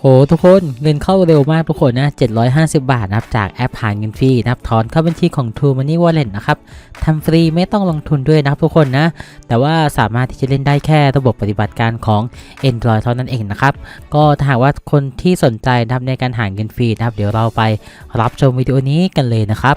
โหทุกคนเงินเข้าเร็วมากทุกคนนะ 750 บาทนะครับจากแอปหาเงินฟรีนะครับถอนเข้าบัญชีของ True Money Wallet นะครับทำฟรีไม่ต้องลงทุนด้วยนะครับทุกคนนะ แต่ว่าสามารถที่จะเล่นได้แค่ระบบปฏิบัติการของ Android เท่านั้นเองนะครับ ก็ถ้าหากว่าคนที่สนใจนะครับในการหาเงินฟรีนะครับเดี๋ยวเราไปรับชมวิดีโอนี้กันเลยนะครับ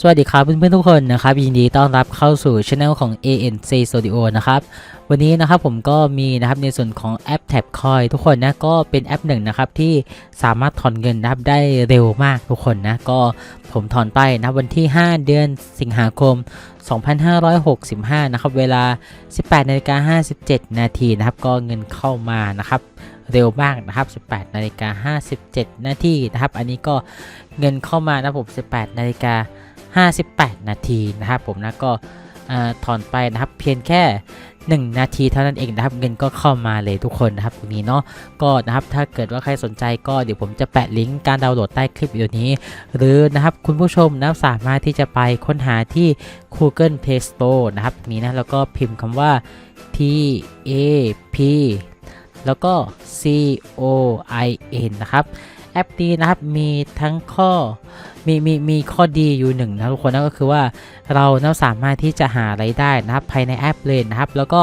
สวัสดีครับเพื่อนๆทุกคนนะครับยินดีต้อนรับเข้าสู่ช anel ของ ANC Studio นะครับวันนี้นะครับผมก็มีนะครับในส่วนของแอป Tab Coin ทุกคนนะก็เป็นแอปหนึ่งนะครับที่สามารถถอนเงินนะครับได้เร็วมากทุกคนนะก็ผมถอนไปนะวันที่ 5 เดือนสิงหาคม 2565 นะครับ เวลา 18นาฬิกา57 นาทีนะครับ ก็เงินเข้ามานะครับเร็วมากนะครับ 18 นาฬิกา 57 นาทีนะครับ อันนี้ก็เงินเข้ามานะผม 18 นาฬิกา 58 นาทีนะครับผมนะก็ถอนไปนะครับเพียงแค่ 1 นาทีเท่านั้นเองนะครับเงินก็เข้ามาเลยทุกคนนะครับตรงนี้เนาะก็นะครับถ้าเกิดว่าใครสนใจก็เดี๋ยวผมจะแปะลิงก์การดาวน์โหลดใต้คลิปวิดีโอนี้ หรือนะครับคุณผู้ชมนะสามารถที่จะไปค้นหาที่ Google Play Store นะครับนี้นะแล้วก็พิมพ์คำว่า T A P แล้วก็ C O I N นะครับ แอปนี้นะครับมีทั้งข้อมีมีมีข้อดีอยู่หนึ่งนะทุกคนนั่นก็คือว่าเรานะสามารถที่จะหาไรายได้นะครับภายในแอปเลยนะครับ แล้วก็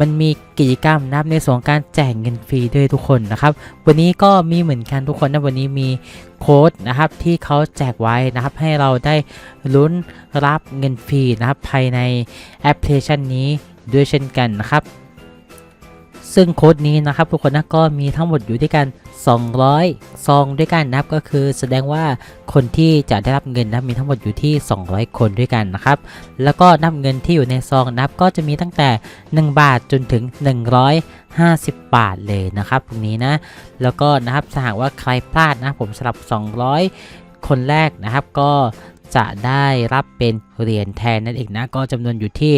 มันมีกิจกรรมนะครับในส่วนการแจกเงินฟรีด้วยทุกคนนะครับ วันนี้ก็มีเหมือนกันทุกคนนะวันนี้มีโค้ดนะครับที่เขาแจกไว้นะครับ ให้เราได้ลุ้นรับเงินฟรีนะครับภายในแอปพลิเคชันนี้ด้วยเช่นกันนะครับ ซึ่งโค้ดนี้นะครับทุกคนนะก็มีทั้งหมดอยู่ด้วยกัน 200 ซองด้วยกันนะครับก็คือแสดงว่าคนที่จะได้รับเงินนะมีทั้งหมดอยู่ที่ 200 คนด้วยกันนะครับแล้วก็นับเงินที่อยู่ในซองนับก็จะมีตั้งแต่ 1 บาทจนถึง 150 บาทเลยนะครับตรงนี้นะแล้วก็นะครับถ้าหากว่าใครพลาดนะผมสำหรับ 200 คนแรกนะครับก็ จะได้รับเป็นเหรียญแทนนั่นเองนะก็จำนวนอยู่ที่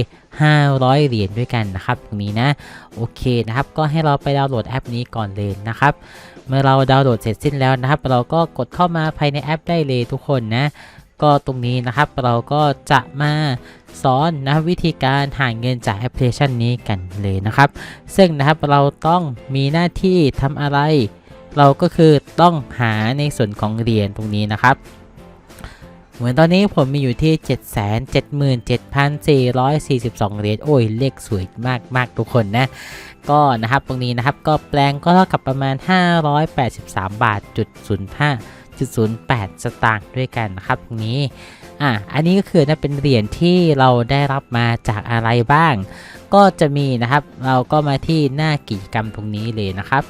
500 เหรียญด้วยกันนะครับตรงนี้นะโอเคนะครับ ก็ให้เราไปดาวน์โหลดแอปนี้ก่อนเลยนะครับเมื่อเราดาวน์โหลดเสร็จสิ้นแล้วนะครับ เราก็กดเข้ามาภายในแอปได้เลยทุกคนนะก็ตรงนี้นะครับเราก็จะมาสอนนะวิธีการหาเงินจากแอปพลิเคชันนี้กันเลยนะครับ ซึ่งนะครับเราต้องมีหน้าที่ทำอะไร เราก็คือต้องหาในส่วนของเหรียญตรงนี้นะครับ เหมือนตอนนี้ผมมีอยู่ที่ 777,442 เหรียญ โอ้ย เลขสวยมากมากทุกคนนะ ก็นะครับตรงนี้นะครับ ก็แปลงก็เท่ากับประมาณ 583 บาทจุด05จุด08สตางค์ด้วยกันนะครับตรงนี้อะอันนี้ก็คือนะเป็นเหรียญที่เราได้รับมาจากอะไรบ้าง ก็จะมีนะครับ เราก็มาที่หน้ากิจกรรมตรงนี้เลยนะครับ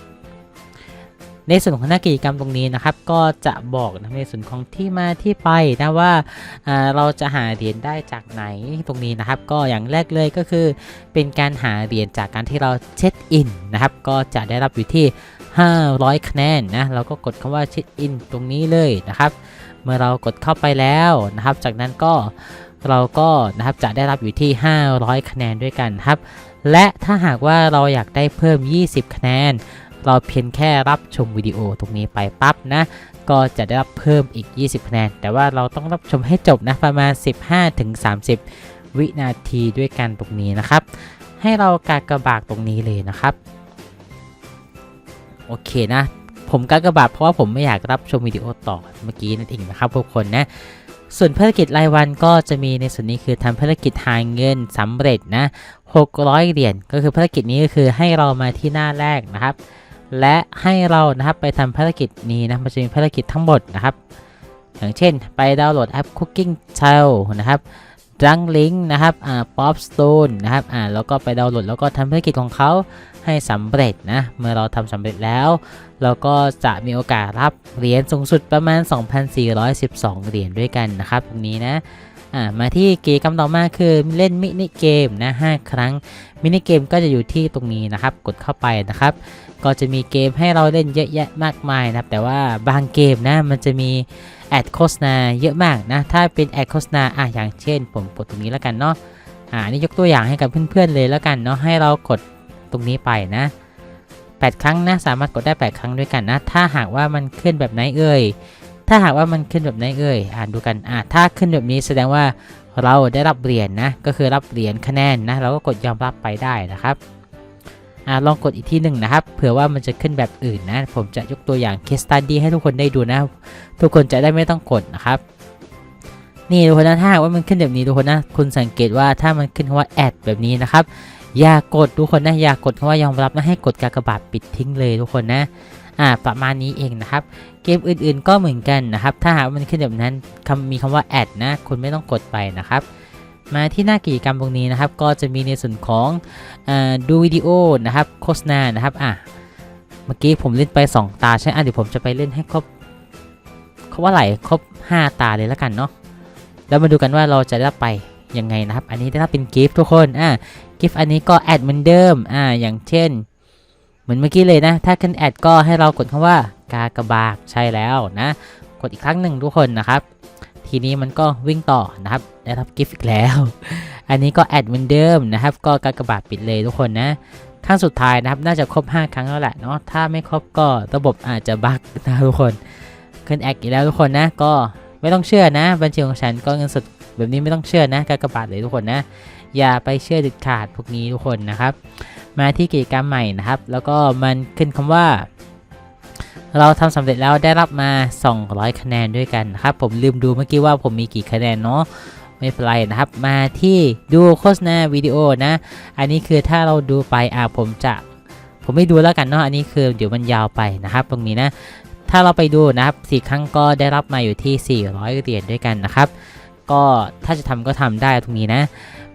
ในส่วนของหน้ากิจกรรมตรงนี้นะครับ ก็จะบอกนะในส่วนของที่มาที่ไปนะว่าเราจะหาเหรียญได้จากไหนตรงนี้นะครับ ก็อย่างแรกเลยก็คือ เป็นการหาเหรียญจากการที่เราเช็คอินนะครับ ก็จะได้รับอยู่ที่ 500 คะแนนนะเราก็กดคำว่าเช็คอินตรงนี้เลยนะครับ เมื่อเรากดเข้าไปแล้วนะครับ จากนั้นก็เราก็นะครับจะได้รับอยู่ที่ 500 คะแนนด้วยกันครับ และถ้าหากว่าเราอยากได้เพิ่ม 20 คะแนน เราเพียงแค่รับชมวิดีโอตรงนี้ไปปั๊บนะ ก็จะได้รับเพิ่มอีก 20คะแนน แต่ว่าเราต้องรับชมให้จบนะประมาณ 15-30 วินาทีด้วยกันตรงนี้นะครับ ให้เรากากระบากตรงนี้เลยนะครับ โอเคนะ ผมกากระบาดเพราะว่าผมไม่อยากรับชมวิดีโอต่อเมื่อกี้นั่นเองนะครับทุกคนนะส่วนภารกิจรายวันก็จะมีในส่วนนี้คือทำภารกิจหาเงินสำเร็จนะ 600 เหรียญ ก็คือภารกิจนี้ก็คือให้เรามาที่หน้าแรกนะครับ และให้เรานะครับไปทำภารกิจนี้นะมันจะมีภารกิจทั้งหมดนะครับ อย่างเช่นไปดาวน์โหลดแอป Cooking Child นะครับดังลิงนะครับอ่า Pop Stone นะครับอ่าแล้วก็ไปดาวน์โหลดแล้วก็ทำภารกิจของเขาให้สำเร็จนะเมื่อเราทำสำเร็จแล้ว เราก็จะมีโอกาสรับเหรียญสูงสุดประมาณ 2,412 เหรียญด้วยกันนะครับตรงนี้นะ อ่ามาที่กิจกรรมต่อมาคือเล่นมินิเกมนะ5ครั้งมินิเกมก็จะอยู่ที่ตรงนี้นะครับ กดเข้าไปนะครับ ก็จะมีเกมให้เราเล่นเยอะแยะมากมายนะครับ แต่ว่าบางเกมนะมันจะมีแอดโฆษณาเยอะมากนะ ถ้าเป็นแอดโฆษณาอะอย่างเช่น ผมกดตรงนี้แล้วกันเนาะอ่านี่ยกตัวอย่างให้กับเพื่อนๆเลยแล้วกันเนาะให้เรากดตรงนี้ไปนะ8 ครั้งนะสามารถกดได้ 8 ครั้งด้วยกันนะ ถ้าหากว่ามันขึ้นแบบไหนเอ่ย ถ้าหากว่ามันขึ้นแบบไหนเอ่ยอ่านดูกันอ่าถ้าขึ้นแบบนี้แสดงว่าเราได้รับเหรียญนนะก็คือรับเหรียญคะแนนนะเราก็กดยอมรับไปได้นะครับอ่าลองกดอีกที่หนึ่งนะครับเผื่อว่ามันจะขึ้นแบบอื่นนะ ผมจะยกตัวอย่าง case study ให้ทุกคนได้ดูนะ ทุกคนจะได้ไม่ต้องกดนะครับนี่ทุกคนนะถ้าหากว่ามันขึ้นแบบนี้ทุกคนนะคุณสังเกตว่าถ้ามันขึ้นคำว่าแอดแบบนี้นะครับอย่ากดทุกคนนะอย่ากดคำว่ายอมรับนะให้กดกากบาทปิดทิ้งเลยทุกคนนะ อ่าประมาณนี้เองนะครับ เกมอื่นๆก็เหมือนกันนะครับ ถ้าหากว่ามันขึ้นแบบนั้นคำมีคำว่าแอดนะ คุณไม่ต้องกดไปนะครับมาที่หน้ากิจกรรมตรงนี้นะครับ ก็จะมีในส่วนของอดูวิดีโอนะครับโฆษณานะครับอะเมื่อกี้ผมเล่นไป 2 ตาใช่ไหมอะเดี๋ยวผมจะไปเล่นให้ครบครบว่าไหร่ครบ 5 ตาเลยแล้วกันเนาะแล้วมาดูกันว่าเราจะได้ไปยังไงนะครับ อันนี้ได้รับเป็นกิฟต์ทุกคนอะกิฟต์อันนี้ก็แอดเหมือนเดิมอ่าอย่างเช่น มือนเมื่อกี้เลยนะ ถ้าขึ้นแอดก็ให้เรากดคำว่ากากระบาทใช่แล้วนะ กดอีกครั้งหนึ่งทุกคนนะครับ ทีนี้มันก็วิ่งต่อนะครับได้รับกิฟต์อีกแล้ว อันนี้ก็แอดเหมือนเดิมนะครับ ก็กากระบาทปิดเลยทุกคนนะครั้งสุดท้ายนะครับ น่าจะครบ 5 ครั้งแล้วแหละเนาะถ้าไม่ครบก็ระบบอาจจะบั๊กนะทุกคน ขึ้นแอดอีกแล้วทุกคนนะก็ไม่ต้องเชื่อนะ บัญชีของฉันก็เงินสดแบบนี้ไม่ต้องเชื่อนะกากระบาทเลยทุกคนนะ อย่าไปเชื่อเด็ดขาดพวกนี้ทุกคนนะครับ มาที่กิจกรรมใหม่นะครับ แล้วก็มันขึ้นคำว่า เราทำสำเร็จแล้วได้รับมา 200 คะแนนด้วยกันนะครับ ผมลืมดูเมื่อกี้ว่าผมมีกี่คะแนนเนาะไม่เป็นไรนะครับ มาที่ดูโฆษณาวิดีโอนะ อันนี้คือถ้าเราดูไปอ่าผมจะผมไม่ดูแล้วกันเนาะอันนี้คือเดี๋ยวมันยาวไปนะครับ ตรงนี้นะ ถ้าเราไปดูนะครับสี่ครั้งก็ได้รับมาอยู่ที่ 400เหรียญด้วยกันนะครับ ก็ถ้าจะทำก็ทำได้ตรงนี้นะ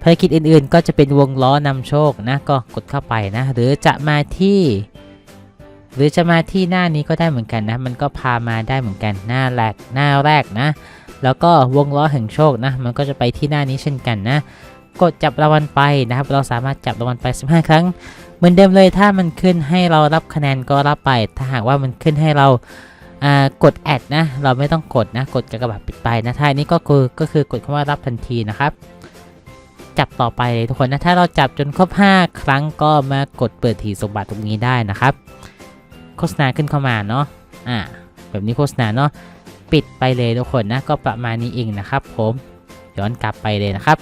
ภารกิจอื่นๆ ก็จะเป็นวงล้อนำโชคนะก็กดเข้าไปนะ หรือจะมาที่ หรือจะมาที่หน้านี้ก็ได้เหมือนกันนะ มันก็พามาได้เหมือนกันหน้าแรกหน้าแรกนะ แล้วก็วงล้อแห่งโชคนะ มันก็จะไปที่หน้านี้เช่นกันนะกดจับรางวัลไปนะครับ เราสามารถจับรางวัลไป 15 ครั้ง เหมือนเดิมเลยถ้ามันขึ้นให้เรารับคะแนนก็รับไป ถ้าหากว่ามันขึ้นให้เรากดแอดนะ เราไม่ต้องกดนะ กดกากบาทปิดไปนะถ้าอันนี้ก็คือก็คือกดคำว่ารับทันทีนะครับ จับต่อไปเลยทุกคนนะถ้าเราจับจนครบ 5 ครั้งก็มากดเปิดถีสมบัติตรงนี้ได้นะครับ โฆษณาขึ้นเข้ามาเนาะอ่าแบบนี้โฆษณาเนาะปิดไปเลยทุกคนนะก็ประมาณนี้เองนะครับ ผมย้อนกลับไปเลยนะครับ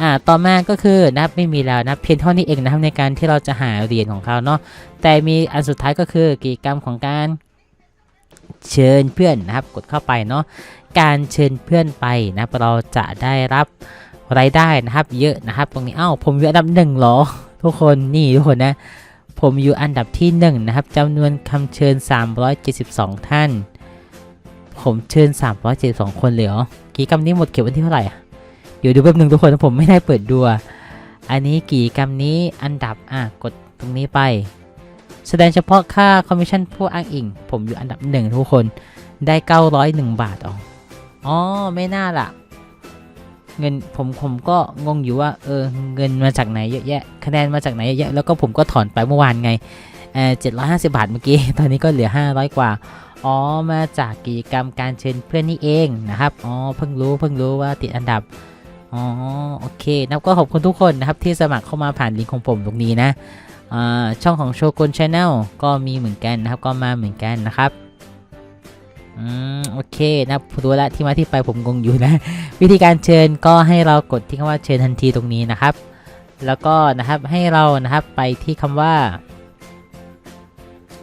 อ่าต่อมาก็คือนะครับไม่มีแล้วนะเพียงเท่านี้เองนะครับในการที่เราจะหาเหรียญของเขาเนาะแต่มีอันสุดท้ายก็คือกิจกรรมของการเชิญเพื่อนนะครับกดเข้าไปเนาะการเชิญเพื่อนไปนะเราจะได้รับ รายได้นะครับเยอะนะครับ ตรงนี้เอ้าผมอยู่อันดับหนึ่งเหรอ ทุกคนนี่ทุกคนนะ ผมอยู่อันดับที่1นนะครับจำนวนคำเชิญ 372 ท่าน ผมเชิญ 372 คนเลยเหรอกิจกรรมนี้หมดเก็บวันที่เท่าไหร่อะเดี๋ยวดูแป๊บหนึ่งทุกคนผมไม่ได้เปิดดูอะอันนี้กิจกรรมนี้อันดับอะกดตรงนี้ไป แสดงเฉพาะค่าคอมมิชชั่นผู้อ้างอิง ผมอยู่อันดับหนึ่งทุกคนได้ 901 บาทอ๋ออ๋อไม่น่าล่ะ เงินผมผมก็งงอยู่ว่าเออเงินมาจากไหนเยอะแยะคะแนนมาจากไหนเยอะแยะแล้วก็ผมก็ถอนไปเมื่อวานไงเออเจ็ดร้อยห้าสิบาทเมื่อกี้ตอนนี้ก็เหลือห้าร้อยกว่าอ๋อมาจากกิจกรรมการเชิญเพื่อนนี่เองนะครับอ๋อเพิ่งรู้เพิ่งรู้ว่าติดอันดับอ๋อโอเคนับก็ขอบคุณทุกคนนะครับที่สมัครเข้ามาผ่านลิงก์ของผมตรงนี้นะอ่าช่องของโชกุนชาแนลก็มีเหมือนกันนะครับก็มาเหมือนกันนะครับ อืมโอเคนะครับรู้ละที่มาที่ไปผมงงอยู่นะ วิธีการเชิญก็ให้เรากดที่คำว่าเชิญทันทีตรงนี้นะครับ แล้วก็นะครับให้เรานะครับไปที่คำว่า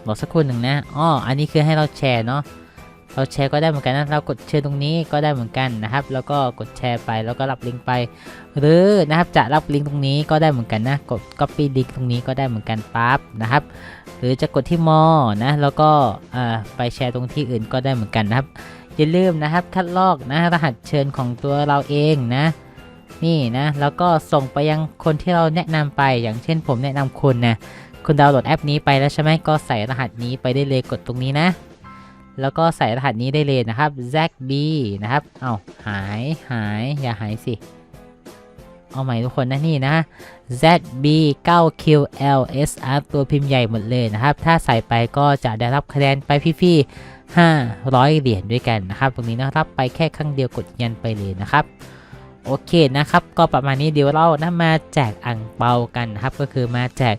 รอสักครู่หนึ่งนะอ๋ออันนี้คือให้เราแชร์เนาะ เราแชร์ก็ได้เหมือนกันนะเรากดเชิญตรงนี้ก็ได้เหมือนกันนะครับ แล้วก็กดแชร์ไปแล้วก็รับลิงก์ไป หรือนะครับจะรับลิงก์ตรงนี้ก็ได้เหมือนกันนะกด copy ลิงก์ตรงนี้ก็ได้เหมือนกันปั๊บนะครับ หรือจะกดที่มอนะแล้วก็ไปแชร์ตรงที่อื่นก็ได้เหมือนกันนะครับอย่าลืมนะครับคัดลอกนะรหัสเชิญของตัวเราเองนะนี่นะแล้วก็ส่งไปยังคนที่เราแนะนำไปอย่างเช่น ผมแนะนำคุณนะคุณดาวน์โหลดแอปนี้ไปแล้วใช่ไหมก็ใส่รหัสนี้ไปได้เลยกดตรงนี้นะ แล้วก็ใส่รหัสนี้ได้เลยนะครับ ZB นะครับ เอาหายหายอย่าหายสิ เอาใหม่ทุกคนนะนี่นะ ZB 9QLSR ตัวพิมพ์ใหญ่หมดเลยนะครับ ถ้าใส่ไปก็จะได้รับคะแนนไปพี่ๆ500 เหรียญด้วยกันนะครับ ตรงนี้นะครับไปแค่ครั้งเดียวกดยันไปเลยนะครับโอเคนะครับ ก็ประมาณนี้เดี๋ยวเรานะมาแจกอ่งเปากันนะครับ ก็คือมาแจก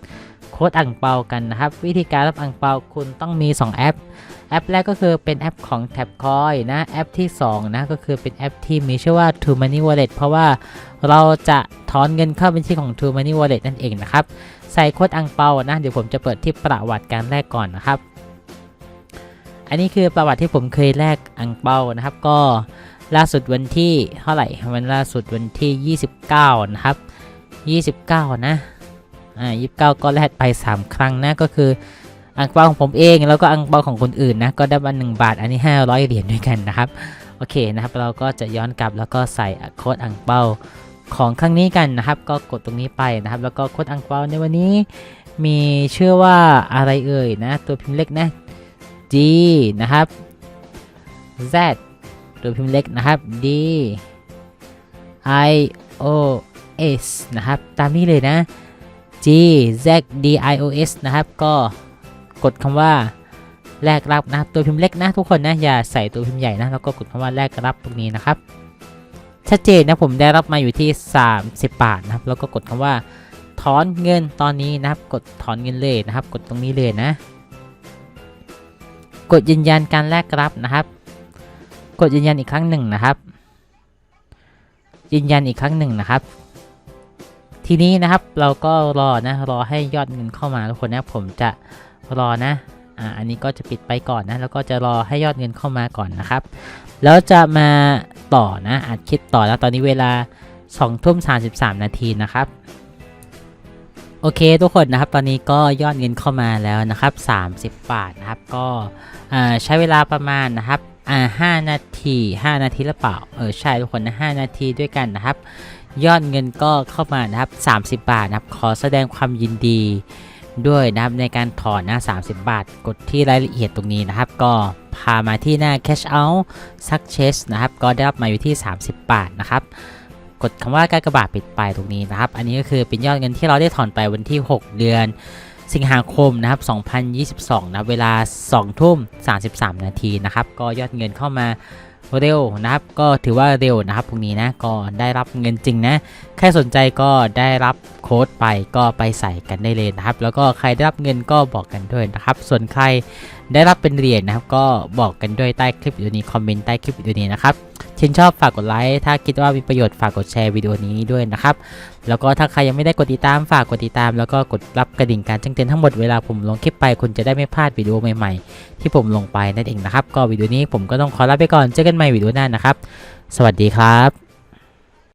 โค้ดอ่างเปากันนะครับ วิธีการรับอ่างเปาคุณต้องมี 2 แอป แอปแรกก็คือเป็นแอปของ t a b c o i n นะแอปที่ 2 นะก็คือเป็นแอปที่มีชื่อว่า True Money Wallet เพราะว่าเราจะถอนเงินเข้าบัญชีของ True Money Wallet นั่นเองนะครับ ใส่โค้ดอ่างเปานะ เดี๋ยวผมจะเปิดที่ประวัติการแรกก่อนนะครับ อันนี้คือประวัติที่ผมเคยแลกอ่างเปานะครับก็ล่าสุดวันที่เท่าไหร่วันล่าสุดวันที่ 29 นะครับ 29 นะ อ่า29ก็แลกไป 3 ครั้งนะก็คืออังเปาของผมเองแล้วก็อังเปาของคนอื่นนะก็ได้มา1บาทอันนี้ 500 เหรียญด้วยกันนะครับโอเคนะครับเราก็จะย้อนกลับแล้วก็ใส่โค้ดอังเปาของครั้งนี้กันนะครับ ก็กดตรงนี้ไปนะครับ แล้วก็โค้ดอังเปาในวันนี้ มีชื่อว่าอะไรเอ่ยนะ ตัวพิมพ์เล็กนะ G นะครับ Z ตัวพิมพ์เล็กนะครับ D I O S นะครับ ตามนี้เลยนะ G Z D I O S นะครับ ก็กดคำว่าแลกรับนะตัวพิมพ์เล็กนะทุกคนนะอย่าใส่ตัวพิมพ์ใหญ่นะแล้วก็กดคำว่าแลกรับตรงนี้นะครับ ชัดเจนนะผมได้รับมาอยู่ที่ 30 บาทนะครับ แล้วก็กดคำว่าถอนเงินตอนนี้นะครับ กดถอนเงินเลยนะครับ กดตรงนี้เลยนะ กดยืนยันการแลกรับนะครับ กดยืนยันอีกครั้งหนึ่งนะครับ ยืนยันอีกครั้งหนึ่งนะครับ ทีนี้นะครับเราก็รอนะรอให้ยอดเงินเข้ามาทุกคนนะผมจะรอนะอ่าอันนี้ก็จะปิดไปก่อนนะแล้วก็จะรอให้ยอดเงินเข้ามาก่อนนะครับ แล้วจะมาต่อนะอัดคลิปต่อแล้วตอนนี้เวลา2ทุ่ม33 นาทีนะครับโอเคทุกคนนะครับตอนนี้ก็ยอดเงินเข้ามาแล้วนะครับ 30 บาทนะครับก็อ่าใช้เวลาประมาณนะครับอ่า5นาที 5 นาทีหรือเปล่าเออใช่ทุกคนนะ5นาทีด้วยกันนะครับ ยอดเงินก็เข้ามานะครับ 30 บาทนะครับ ขอแสดงความยินดีด้วยนะครับในการถอนนะ30 บาท กดที่รายละเอียดตรงนี้นะครับ ก็พามาที่หน้า cash out success นะครับ ก็ได้รับมาอยู่ที่ 30 บาทนะครับ กดคำว่าการกระบาดปิดไปตรงนี้นะครับ อันนี้ก็คือเป็นยอดเงินที่เราได้ถอนไปวันที่ 6 เดือน สิงหาคมนะครับ 2022นะเวลา2ทุ่ม33 นาทีนะครับ ก็ยอดเงินเข้ามา เร็วนะครับ ก็ถือว่าเร็วนะครับพวกนี้นะก็ได้รับเงินจริงนะใครสนใจก็ได้รับโค้ดไปก็ไปใส่กันได้เลยนะครับ แล้วก็ใครได้รับเงินก็บอกกันด้วยนะครับ ส่วนใครได้รับเป็นเหรียญนะครับ ก็บอกกันด้วยใต้คลิปวิดีโอนี้คอมเมนต์ใต้คลิปวิดีโอนี้นะครับชื่นชอบฝากกดไลค์ถ้าคิดว่ามีประโยชน์ฝากกดแชร์วิดีโอนี้ด้วยนะครับ แล้วก็ถ้าใครยังไม่ได้กดติดตามฝากกดติดตาม แล้วก็กดรับกระดิ่งการแจ้งเตือนทั้งหมดเวลาผมลงคลิปไปคุณจะได้ไม่พลาดวิดีโอใหม่ๆ ที่ผมลงไปนั่นเองนะครับ ก็วิดีโอนี้ผมก็ต้องขอลาไปก่อนเจอกันใหม่วิดีโอหน้านะครับ สวัสดีครับ